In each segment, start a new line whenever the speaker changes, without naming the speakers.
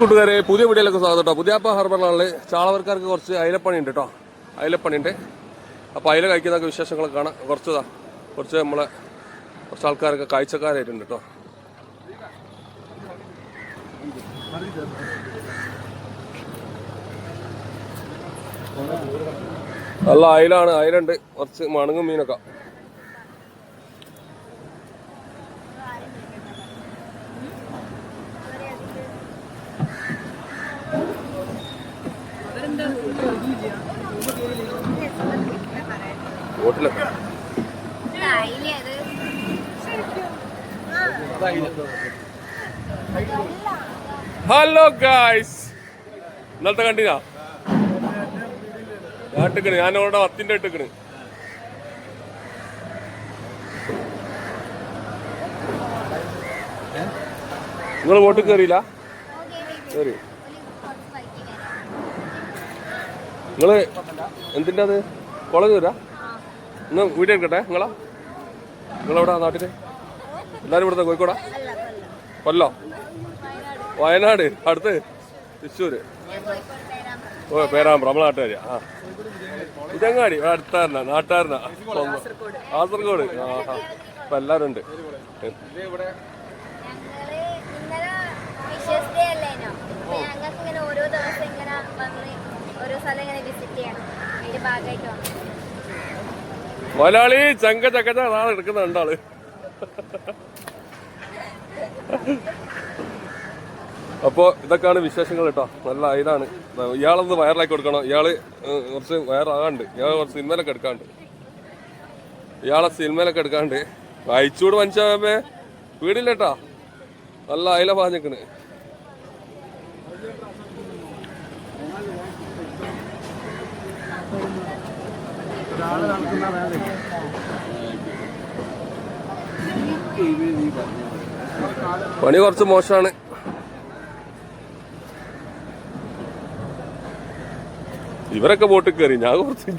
കൂട്ടുകാരെ പുതിയ വീഡിയോയിലേക്ക് സ്വാഗതം കേട്ടോ. പുതിയാപ്പ ഹർബറിലാണ് ചാളവർക്കാർക്ക് കുറച്ച് അയിലപ്പണി ഉണ്ട് കേട്ടോ. അയിലപ്പണി ഉണ്ട് അപ്പോൾ അയില കഴിക്കുന്നൊക്കെ വിശേഷങ്ങളൊക്കെ കാണാം. കുറച്ചതാ. കുറച്ച് നമ്മളെ കുറച്ച് ആൾക്കാരൊക്കെ കാഴ്ചക്കാരായിട്ടുണ്ട് കേട്ടോ. നല്ല അയിലാണ് അയിലുണ്ട്. കുറച്ച് മണങ്ങും മീനൊക്കെ. Hello guys. ഇന്നലത്തെ കണ്ടിനാ? ഞാൻ ഞാൻ അവിടെ പത്തിന്റെ ഇട്ടിക്കണ്. നിങ്ങൾ വോട്ട് കയറിയില്ല കയറി നിങ്ങൾ എന്തിന്റെ അത് കോളേജ് വരാ? ഇന്ന് വീട്ടിൽ എടുക്കട്ടെ നിങ്ങളാ? നിങ്ങളെവിടാ നാട്ടിൽ? എല്ലാവരും ഇവിടുത്തെ കോഴിക്കോടാ? കൊല്ലോ? വയനാട്. അടുത്ത് തൃശ്ശൂര്. ഓ പേരാമ്പ്ര നമ്മളെ നാട്ടുകാരി ആ. ഇതങ്ങാടി? അടുത്താരനാ നാട്ടുകാരനാ കാസർഗോഡ്. ആ ആ. ഇപ്പൊ എല്ലാരും ഉണ്ട്.
അപ്പൊ
മലയാളി ചങ്ക ചക്കച്ച നാളെ എടുക്കുന്ന രണ്ടാൾ. അപ്പോ ഇതൊക്കെയാണ് വിശേഷങ്ങൾ കേട്ടോ. നല്ല ഇതാണ്. ഇയാളൊന്ന് വയറിലാക്കി കൊടുക്കണം. ഏഹ്, കുറച്ച് വയറാകാണ്ട് ഇയാൾ കുറച്ച് സിനിമയിലൊക്കെ എടുക്കാണ്ട്. ഇയാളെ സിനിമയിലൊക്കെ എടുക്കാണ്ട്. അയച്ചൂട് മനുഷ്യമേ വീടില്ലേട്ടാ നല്ല അയില പാഞ്ഞിക്കണ്. പണി കുറച്ച് മോശമാണ്. ഇവരൊക്കെ ബോട്ടിൽ കയറി ഞാൻ കുറച്ച്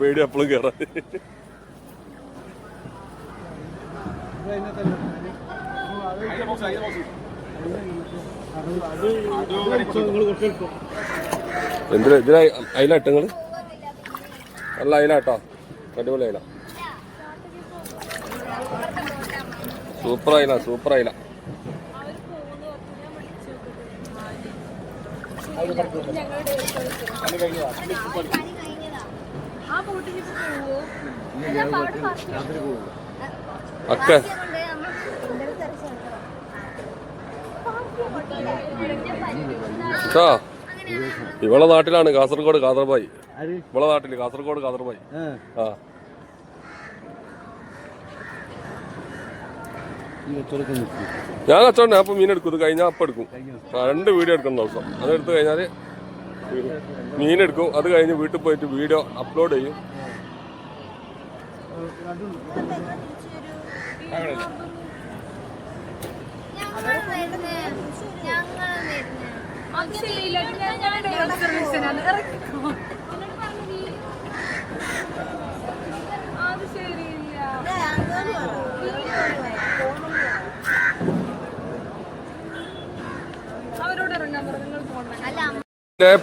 പേടി അപ്പോഴും കയറാൻ എന്തിനാ ഇതിനാ അയില ഇട്ടങ്ങൾ നല്ല അയില കേട്ടോ. അടിപൊളി അയില. സൂപ്പർ അയില സൂപ്പർ അയില
ആ ബോട്ടിൽ പോവോ
ഒക്കെ. ഇവളെ നാട്ടിലാണ് കാസർഗോഡ് കാതർബായി. ഇവളെ നാട്ടിൽ കാസർഗോഡ് കാതർബായി. ആ. ഞാൻ കച്ചവടം ഞാൻ അപ്പൊ മീൻ എടുക്കും ഇത് കഴിഞ്ഞാൽ അപ്പം എടുക്കും രണ്ട് വീഡിയോ എടുക്കുന്ന ദിവസം അത് എടുത്തു കഴിഞ്ഞാൽ മീൻ എടുക്കും അത് കഴിഞ്ഞ് വീട്ടിൽ പോയിട്ട് വീഡിയോ അപ്ലോഡ് ചെയ്യും
ഞങ്ങൾ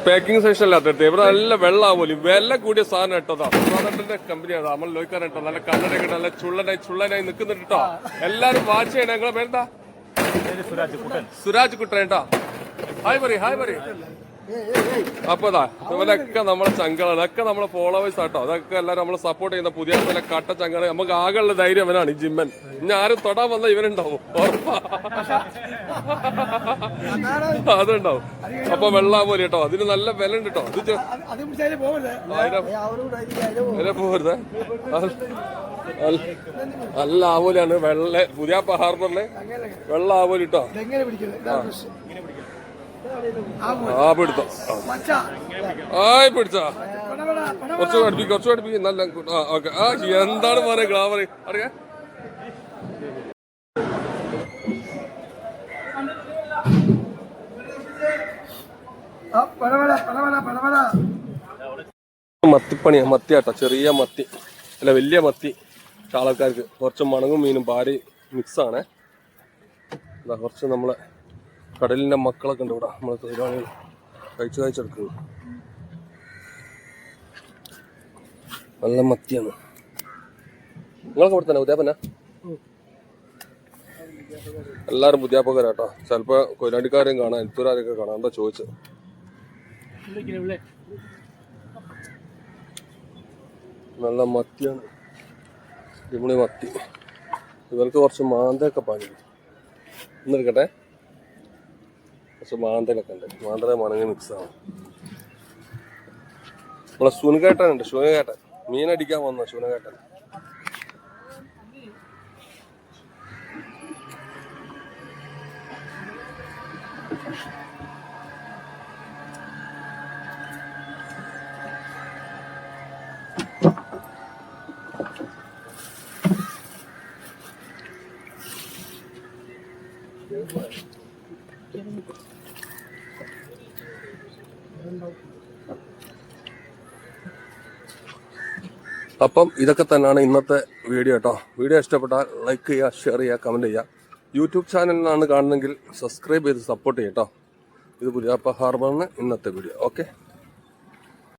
പാക്കിംഗ് സെക്ഷൻ അല്ലാത്ത ഇവിടെ നല്ല വെള്ളമാവൂലി വില കൂടിയ സാധനം ഇട്ടതാ സുധാകരന്റെ കമ്പനിയാണ് നമ്മൾ ലോയിക്കാരൻ കേട്ടോ. നല്ല കണ്ണടയൊക്കെ നല്ല ചുള്ളനായി ചുള്ളനായി നിൽക്കുന്നിട്ടോ കേട്ടോ. എല്ലാരും വാച്ച് ചെയ്യണേ. നിങ്ങളെ പേരെന്താ? സുരാജ് കുട്ടൻ. കേട്ടോ. ഹായ് പറയും ഹായ് പറയും അപ്പൊ ഇതാ ഇവരൊക്കെ നമ്മളെ ചങ്കളാണ്. ഒക്കെ നമ്മളെ ഫോളോവേഴ്സ് ആട്ടോ. അതൊക്കെ എല്ലാരും നമ്മളെ സപ്പോർട്ട് ചെയ്യുന്ന പുതിയ പോലെ കട്ട ചങ്കൾ. നമുക്ക് ആകെയുള്ള ധൈര്യം അവനാണ് ഈ ജിമ്മൻ. ഇനി ആരും തൊടാൻ വന്ന ഇവനുണ്ടാവും. അതുണ്ടാവും. അപ്പൊ വെള്ളാ പോലെ കേട്ടോ. അതിന് നല്ല വില ഉണ്ട് കേട്ടോ. ഇത് വില പോരുത്. നല്ല ആവോലിയാണ് വെള്ള പുതിയ ഹാർബറിലെ വെള്ള ആവോലി കേട്ടോ ആ പിടുത്തം ആയി പിടിച്ചാ. കുറച്ച് അടുപ്പിക്കും കുറച്ച് അടുപ്പിക്കും നല്ല ആ ഓക്കെ. ആ എന്താണ് പറയുക? ഗ്ലാമർ അറിയാ മത്തിപ്പണിയാ മത്തിയാട്ടോ. ചെറിയ മത്തി. അല്ല വലിയ മത്തി. ചാളക്കാർക്ക് കുറച്ച് മണങ്ങും മീനും. ഭാര്യ മിക്സാണ് കുറച്ച് നമ്മളെ കടലിന്റെ മക്കളൊക്കെ ഉണ്ട് ഇവിടെ. നമ്മളെ തൊഴിലാളികൾ കഴിച്ചു കഴിച്ചെടുക്കുന്നു നല്ല മത്തിയാണ്. നിങ്ങളൊക്കെ ഇവിടെ തന്നെ ഉദ്യാപന? എല്ലാവരും ബുദ്ധിയാപ്പക്കാരാട്ടോ ചിലപ്പോൾ കൊയിലാണ്ടിക്കാരെയും കാണാം എൽത്തൂരാരെയൊക്കെ കാണാം. എന്താ ചോദിച്ചത് നല്ല മത്തിയാണ്. ഇവിടെ മത്തി. ഇവർക്ക് കുറച്ച് മാന്തയൊക്കെ പാഞ്ഞു ഇന്നെടുക്കട്ടെ കുറച്ച് മാന്തലൊക്കെ ഉണ്ട്. മാന്തല മണങ്ങി മിക്സാണ് നമ്മളെ സുനകേട്ടൻ മീനടിക്കാൻ വന്ന അപ്പം ഇതൊക്കെ തന്നെയാണ് ഇന്നത്തെ വീഡിയോ കേട്ടോ. വീഡിയോ ഇഷ്ടപ്പെട്ടാൽ ലൈക്ക് ചെയ്യുക ഷെയർ ചെയ്യുക കമന്റ് ചെയ്യുക. യൂട്യൂബ് ചാനലിലാണ് കാണുന്നതെങ്കിൽ സബ്സ്ക്രൈബ് ചെയ്ത് സപ്പോർട്ട് ചെയ്യട്ടോ ഇത് പുതിയാപ്പ ഹാർബറിന് ഇന്നത്തെ വീഡിയോ. ഓക്കെ